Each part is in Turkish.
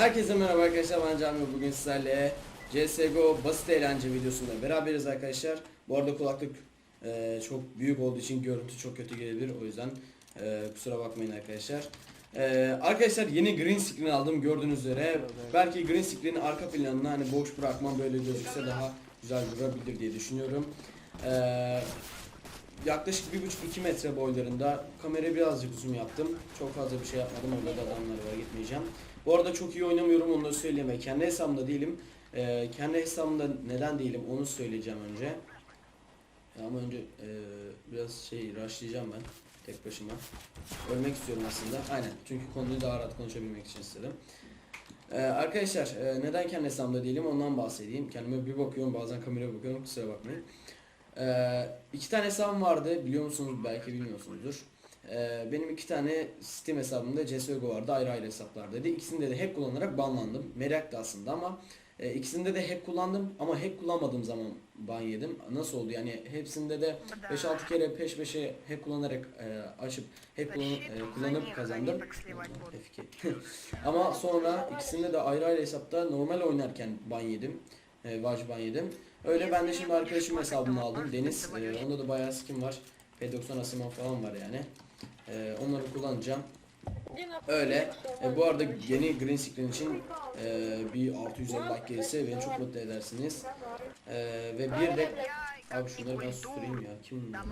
Herkese merhaba arkadaşlar ben Can bugün sizlerle CSGO basit eğlence videosunda beraberiz arkadaşlar. Bu arada kulaklık e, çok büyük olduğu için görüntü çok kötü gelebilir o yüzden e, kusura bakmayın arkadaşlar. E, arkadaşlar yeni green screen aldım gördüğünüz üzere. Belki green screen'in arka planını hani boş bırakmam böyle gözükse daha güzel durabilir diye düşünüyorum. E, yaklaşık 1,5-2 metre boylarında kamerayı birazcık zoom yaptım. Çok fazla bir şey yapmadım orada da adamlar var gitmeyeceğim. Bu arada çok iyi oynamıyorum onu da söyleyeyim. Kendi hesabımda değilim. Ee, kendi hesabımda neden değilim onu söyleyeceğim önce. Ama önce e, biraz şey rushlayacağım ben tek başıma. Ölmek istiyorum aslında. Aynen. Çünkü konuyu daha rahat konuşabilmek için istedim. Ee, arkadaşlar e, neden kendi hesabımda değilim ondan bahsedeyim. Kendime bir bakıyorum bazen kameraya bakıyorum kusura bakmayın. Ee, iki tane hesabım vardı biliyor musunuz belki bilmiyorsunuzdur. Ee, benim iki tane Steam hesabımda CSGO vardı ayrı ayrı hesaplardaydı. İkisinde de hack kullanarak banlandım. Meraktı aslında ama e, ikisinde de hack kullandım ama hack kullanmadığım zaman ban yedim. Nasıl oldu yani hepsinde de 5-6 kere peş peşe hack kullanarak e, açıp hack kullan- e, kullanıp kazandım. F2. ama sonra ikisinde de ayrı ayrı hesapta normal oynarken ban yedim E, Vaj ban yedim. Öyle ben de şimdi arkadaşım hesabını aldım Deniz. E, onda da bayağı skin var. P90 Asiman falan var yani. E, onları kullanacağım. Öyle. E, bu arada yeni green screen için e, bir 650 like gelirse beni çok mutlu edersiniz. E, ve bir de abi şunları ben susturayım ya. Kim bunlar?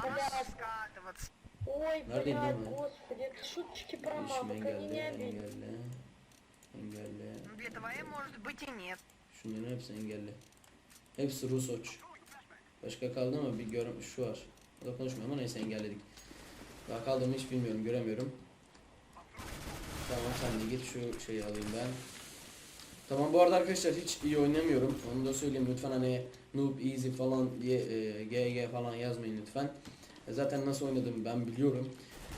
скатываться. Ой, Neredeyim блядь, lan ben? господи, это шуточки про Değişim маму, они engelle, не обидят. engelle. Engelle. Для твоей может быть и нет. Şunların hepsi engelli. Hepsi Rusoç. Başka kaldı mı? Bir gör şu var. O da konuşmuyor ama neyse engelledik. Daha kaldı mı hiç bilmiyorum, göremiyorum. Tamam sen de git şu şeyi alayım ben. Tamam bu arada arkadaşlar hiç iyi oynamıyorum. Onu da söyleyeyim lütfen hani noob easy falan diye e, GG falan yazmayın lütfen. E, zaten nasıl oynadığımı ben biliyorum.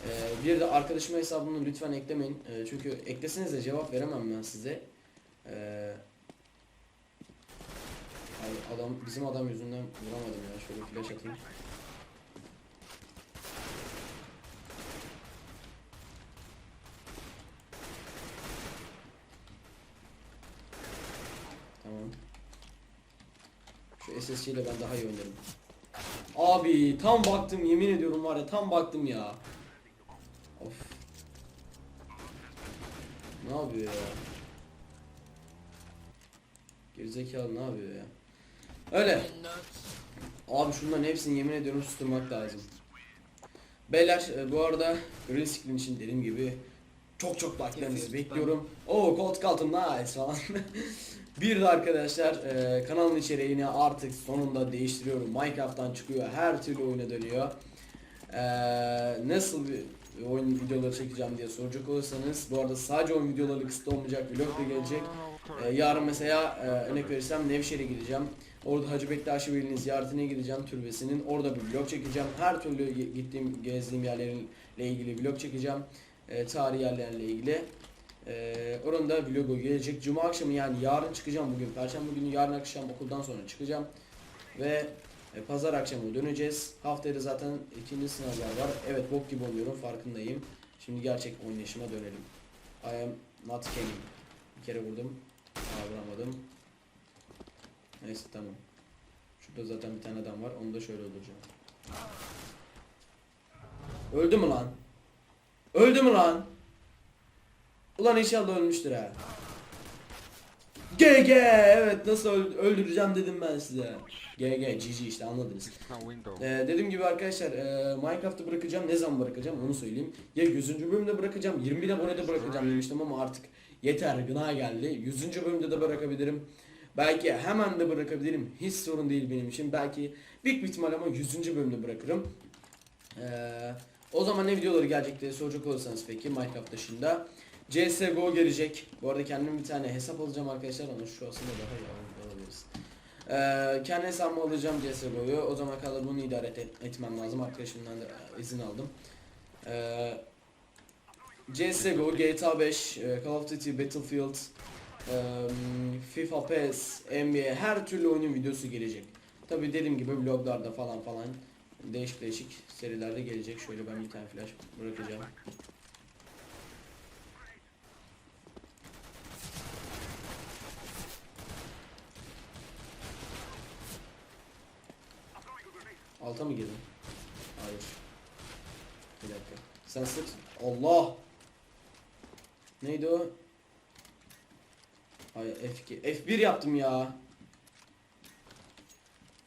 E, bir de arkadaşıma hesabını lütfen eklemeyin. E, çünkü ekleseniz de cevap veremem ben size. E, Ay, adam bizim adam yüzünden vuramadım ya. Şöyle flash atayım. Tamam. Şu SSC ile ben daha iyi oynarım. Abi tam baktım yemin ediyorum var ya tam baktım ya. Of. Ne yapıyor ya? Gerizekalı ne yapıyor ya? Öyle. Abi şunların hepsini yemin ediyorum susturmak lazım. Beyler e, bu arada Green Screen için dediğim gibi çok çok like'larınızı bekliyorum. Oo koltuk altım nice falan. Bir de arkadaşlar e, kanalın içeriğini artık sonunda değiştiriyorum. Minecraft'tan çıkıyor. Her türlü oyuna dönüyor. E, nasıl bir oyun videoları çekeceğim diye soracak olursanız bu arada sadece oyun videoları kısıtlı olmayacak vlog da gelecek. Ee, yarın mesela e, örnek verirsem Nevşehir'e gideceğim. Orada Hacı Bektaş Veli'nin ziyaretine gideceğim türbesinin. Orada bir vlog çekeceğim. Her türlü gittiğim, gezdiğim yerlerle ilgili vlog çekeceğim. E, tarihi yerlerle ilgili. E, oranın da vlogu gelecek. Cuma akşamı yani yarın çıkacağım bugün. Perşembe günü yarın akşam okuldan sonra çıkacağım. Ve e, pazar akşamı döneceğiz. Haftaya da zaten ikinci sınavlar var. Evet bok gibi oynuyorum farkındayım. Şimdi gerçek oynayışıma dönelim. I am not kidding. Bir kere vurdum. Aa, vuramadım. Neyse tamam. Şurada zaten bir tane adam var. Onu da şöyle öldüreceğim. Öldü mü lan? Öldü mü lan? Ulan inşallah ölmüştür ha. GG evet nasıl öl- öldüreceğim dedim ben size. GG GG işte anladınız. Ee, dediğim gibi arkadaşlar e, Minecraft'ı bırakacağım. Ne zaman bırakacağım onu söyleyeyim. Ya 100. bölümde bırakacağım. 20 abonede bırakacağım demiştim ama artık yeter gına geldi. 100. bölümde de bırakabilirim. Belki hemen de bırakabilirim. Hiç sorun değil benim için. Belki büyük bir ihtimal ama 100. bölümde bırakırım. Ee, o zaman ne videoları gelecek diye soracak olursanız peki Minecraft dışında. CSGO gelecek. Bu arada kendim bir tane hesap alacağım arkadaşlar. Onu şu aslında daha iyi al- alabiliriz. Ee, kendi hesabımı alacağım CSGO'yu. O zaman kadar bunu idare et- etmem lazım. Arkadaşımdan da izin aldım. Ee, CSGO, GTA 5, e, Call of Duty, Battlefield, FIFA PES, NBA her türlü oyunun videosu gelecek. Tabi dediğim gibi vloglarda falan falan değişik değişik serilerde gelecek. Şöyle ben bir tane flash bırakacağım. Alta mı girdin? Hayır. Bir dakika. Sen sık. Allah! Neydi o? Ay F2. F1 yaptım ya.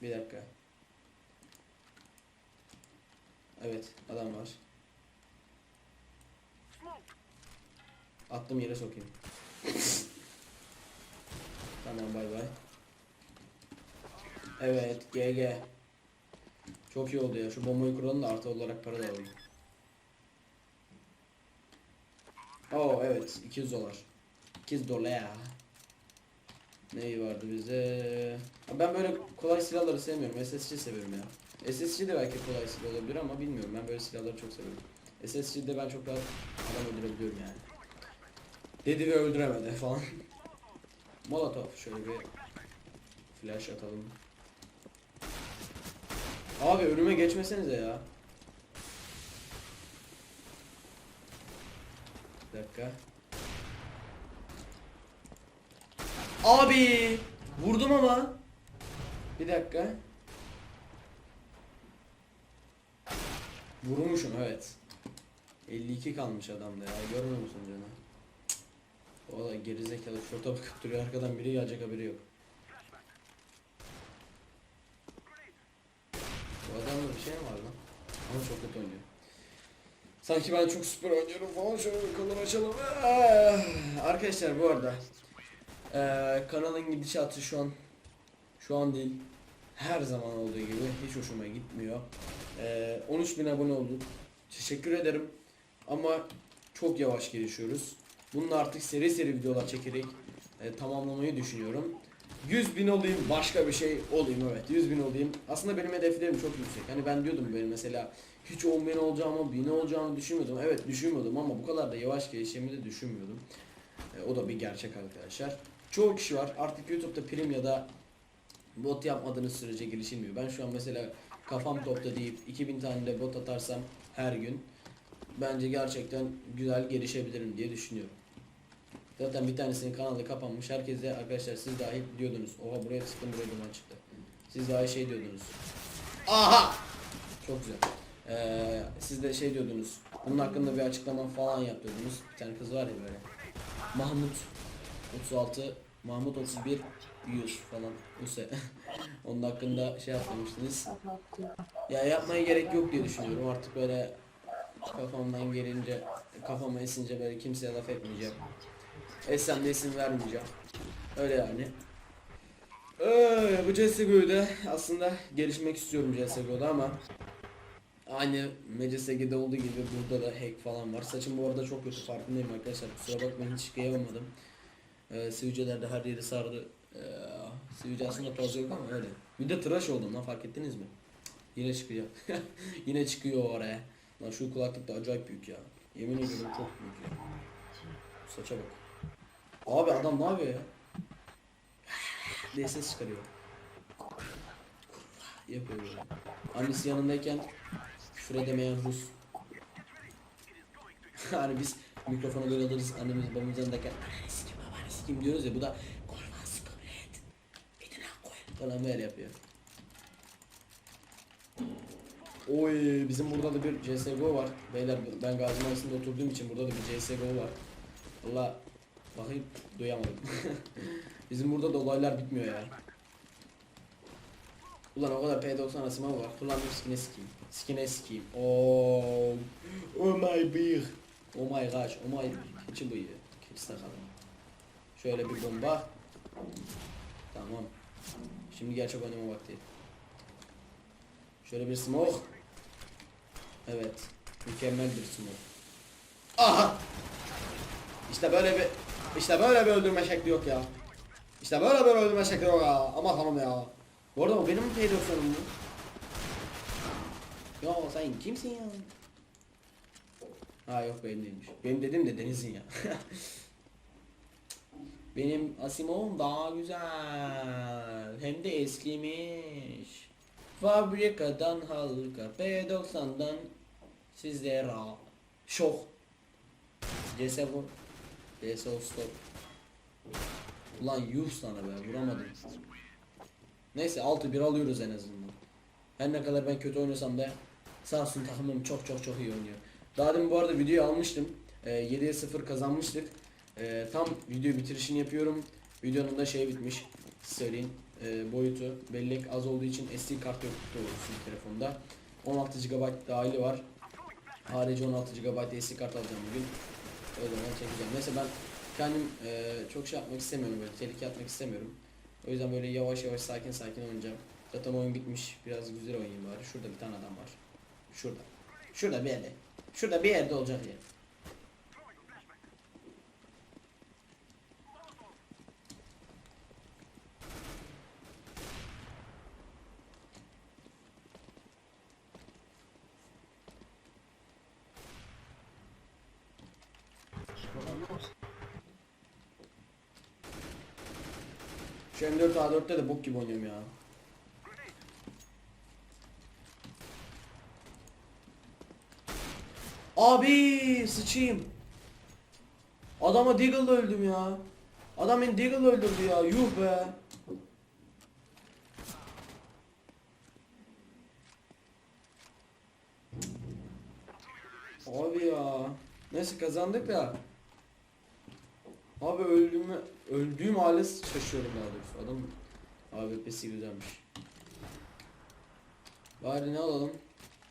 Bir dakika. Evet, adam var. Attım yere sokayım. tamam bay bay. Evet GG. Çok iyi oldu ya. Şu bombayı kuralım da artı olarak para da alayım. Oo evet 200 dolar. 200 dolar ya. Neyi vardı bize? Ben böyle kolay silahları sevmiyorum. SSC seviyorum ya. SSC de belki kolay silah olabilir ama bilmiyorum. Ben böyle silahları çok seviyorum. SSC'de ben çok rahat adam öldürebiliyorum yani. Dedi ve öldüremedi falan. Molotov şöyle bir flash atalım. Abi önüme geçmesenize ya. Bir dakika. Abi vurdum ama. Bir dakika. Vurmuşum evet. 52 kalmış adamda ya. Görmüyor musun canım? Valla gerizekalı şorta bakıp duruyor arkadan biri gelecek haberi yok. Bu adamda bir şey mi var lan? Ama çok kötü oynuyor. Sanki ben çok süper oynuyorum falan şöyle bakalım açalım. Ah! Arkadaşlar bu arada eee, kanalın gidişatı şu an şu an değil her zaman olduğu gibi hiç hoşuma gitmiyor. Eee 13.000 abone olduk. Teşekkür ederim. Ama çok yavaş gelişiyoruz. Bunun artık seri seri videolar çekerek e, tamamlamayı düşünüyorum. 100 bin olayım başka bir şey olayım evet 100 bin olayım. Aslında benim hedeflerim çok yüksek. Hani ben diyordum böyle mesela hiç 10 bin olacağımı, bin olacağımı düşünmüyordum. Evet düşünmüyordum ama bu kadar da yavaş gelişeceğimi de düşünmüyordum. E, o da bir gerçek arkadaşlar. Çoğu kişi var artık YouTube'da prim ya da bot yapmadığınız sürece gelişilmiyor. Ben şu an mesela kafam topta deyip 2000 tane de bot atarsam her gün bence gerçekten güzel gelişebilirim diye düşünüyorum. Zaten bir tanesinin kanalı kapanmış. Herkes de arkadaşlar siz dahi diyordunuz. Oha buraya çıktım buraya duman çıktı. Siz dahi şey diyordunuz. Aha! Çok güzel. Ee, siz de şey diyordunuz. Bunun hakkında bir açıklama falan yap diyordunuz. Bir tane kız var ya böyle. Mahmut 36 Mahmut 31 100 falan Use. Onun hakkında şey yapmamıştınız. Ya yapmaya gerek yok diye düşünüyorum. Artık böyle kafamdan gelince kafama esince böyle kimseye laf etmeyeceğim. Esen de isim vermeyeceğim. Öyle yani. Ee, bu CSGO'da aslında gelişmek istiyorum CSGO'da ama aynı MCSG'de olduğu gibi burada da hack falan var. Saçım bu arada çok kötü farkındayım arkadaşlar. Kusura bakmayın hiç kıyamadım. Ee, sivilceler de her yeri sardı. Ee, sivilce aslında fazla yok ama öyle. Bir de tıraş oldum lan fark ettiniz mi? Yine çıkıyor. Yine çıkıyor oraya. Lan şu kulaklık da acayip büyük ya. Yemin ediyorum çok büyük ya. Saça bak. Abi adam ne yapıyor ya? diye ses çıkarıyor. Yapıyor böyle. Annesi yanındayken küfür edemeyen Rus. hani biz mikrofonu böyle alırız annemiz babamız yanındayken "Ananı sikim babanı sikim diyoruz ya bu da korkma sıkım et. Bedene koy falan böyle yapıyor. Oy bizim burada da bir CSGO var. Beyler ben Gazi Mahallesi'nde oturduğum için burada da bir CSGO var. Valla bakayım duyamadım. bizim burada da olaylar bitmiyor ya. Ulan o kadar P90 asıma var. Kullandım skine sikeyim. Skine sikeyim. Oh, oh my beer. Oh my gosh. Oh my keçi bıyığı. Keçi takalım. Şöyle bir bomba. Tamam. Şimdi gerçek oynama vakti. Şöyle bir smoke. Evet. Mükemmel bir smoke. Aha! İşte böyle bir işte böyle bir öldürme şekli yok ya. İşte böyle bir öldürme şekli yok ya. Ama tamam ya. Bu arada o benim peydoksiyonum mu? Ya sen kimsin ya? Ha yok benim değilmiş. Benim dedim de Deniz'in ya. benim Asimov daha güzel. Hem de eskimiş. Fabrikadan halka P90'dan sizlere şok. CS bu. CS stop. Ulan yuh sana be vuramadım. Neyse 6-1 alıyoruz en azından. Her ne kadar ben kötü oynasam da sağ olsun takımım çok çok çok iyi oynuyor. Daha demin bu arada videoyu almıştım. Ee, 7'ye 0 kazanmıştık. Ee, tam video bitirişini yapıyorum. Videonun da şey bitmiş. Söyleyeyim. Ee, boyutu bellek az olduğu için SD kart yok doğrusu telefonda. 16 GB dahili var. Harici 16 GB SD kart alacağım bugün. O zaman çekeceğim. Neyse ben kendim e, çok şey yapmak istemiyorum böyle tehlike atmak istemiyorum. O yüzden böyle yavaş yavaş sakin sakin oynayacağım. Zaten oyun bitmiş. Biraz güzel oynayayım bari. Şurada bir tane adam var. Şurada. Şurada bir yerde. Şurada bir yerde olacak ya. Şu M4 A4'te de bok gibi oynuyorum ya. Abi sıçayım. Adama Deagle'la öldüm ya. Adam beni Deagle'la öldürdü ya. Yuh be. Abi ya. Neyse kazandık da. Abi öldüğümü, öldüğüm hale şaşıyorum daha doğrusu. Adam AWP'si güzelmiş. Bari ne alalım?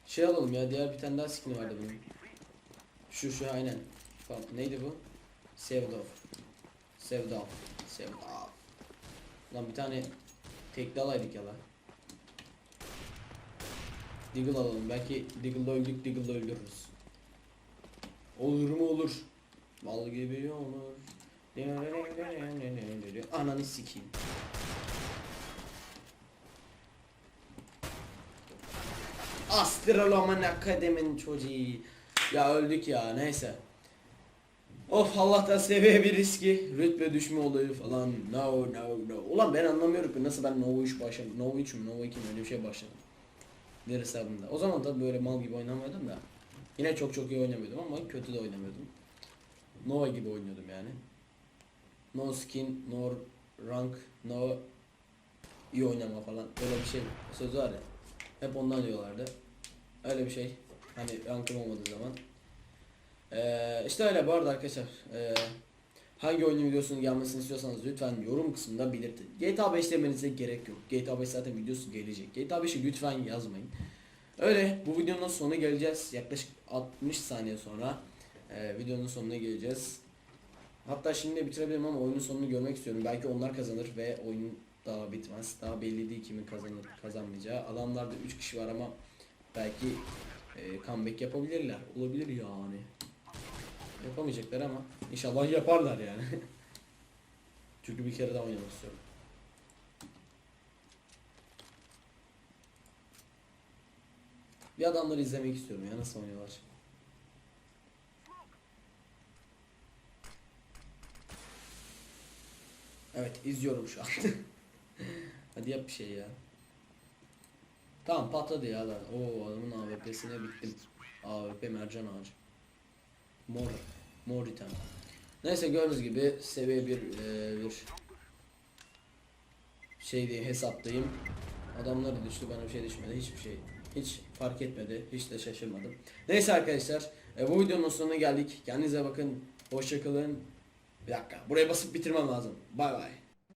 Şey alalım ya diğer bir tane daha skin vardı bunun. Şu şu aynen. Falan. Neydi bu? Sevdov. Sevdav. Sevdav. Lan bir tane tekli alaydık ya lan. Deagle alalım. Belki Deagle'da öldük, Deagle'da öldürürüz. Olur mu olur. Bal gibi olur. Ananı sikeyim. Astroloman akademin çocuğu. Ya öldük ya neyse. Of Allah'tan seviye bir riski. Rütbe düşme olayı falan. No no no. Ulan ben anlamıyorum ki nasıl ben Nova 3 başladım. Nova 3 mü Nova 2 mi öyle bir şey başladım. Bir hesabımda. O zaman da böyle mal gibi oynamıyordum da. Yine çok çok iyi oynamıyordum ama kötü de oynamıyordum. Nova gibi oynuyordum yani. No skin, no rank, no iyi oynama falan. Öyle bir şey söz var ya. Hep ondan diyorlardı. Öyle bir şey. Hani rankım olmadığı zaman. Ee, işte öyle bu arada arkadaşlar. Ee, hangi oyunun videosunun gelmesini istiyorsanız lütfen yorum kısmında belirtin. GTA 5 demenize gerek yok. GTA 5 zaten videosu gelecek. GTA 5'i lütfen yazmayın. Öyle bu videonun sonuna geleceğiz. Yaklaşık 60 saniye sonra e, videonun sonuna geleceğiz. Hatta şimdi de bitirebilirim ama oyunun sonunu görmek istiyorum. Belki onlar kazanır ve oyun daha bitmez. Daha belli değil kimin kazanıp kazanmayacağı. Adamlarda 3 kişi var ama belki e, comeback yapabilirler. Olabilir yani. Yapamayacaklar ama inşallah yaparlar yani. Çünkü bir kere daha oynamak istiyorum. Bir adamları izlemek istiyorum ya nasıl oynuyorlar. Evet izliyorum şu an. Hadi yap bir şey ya. Tamam patladı ya da. Oo adamın AWP'sine bittim. AWP mercan ağacı. Mor. Mor item. Neyse gördüğünüz gibi seviye bir e, bir şey diye hesaplayayım. Adamları düştü bana bir şey düşmedi. Hiçbir şey. Hiç fark etmedi. Hiç de şaşırmadım. Neyse arkadaşlar. e, bu videonun sonuna geldik. Kendinize bakın. Hoşçakalın. Bir dakika. Buraya basıp bitirmem lazım. Bay bay.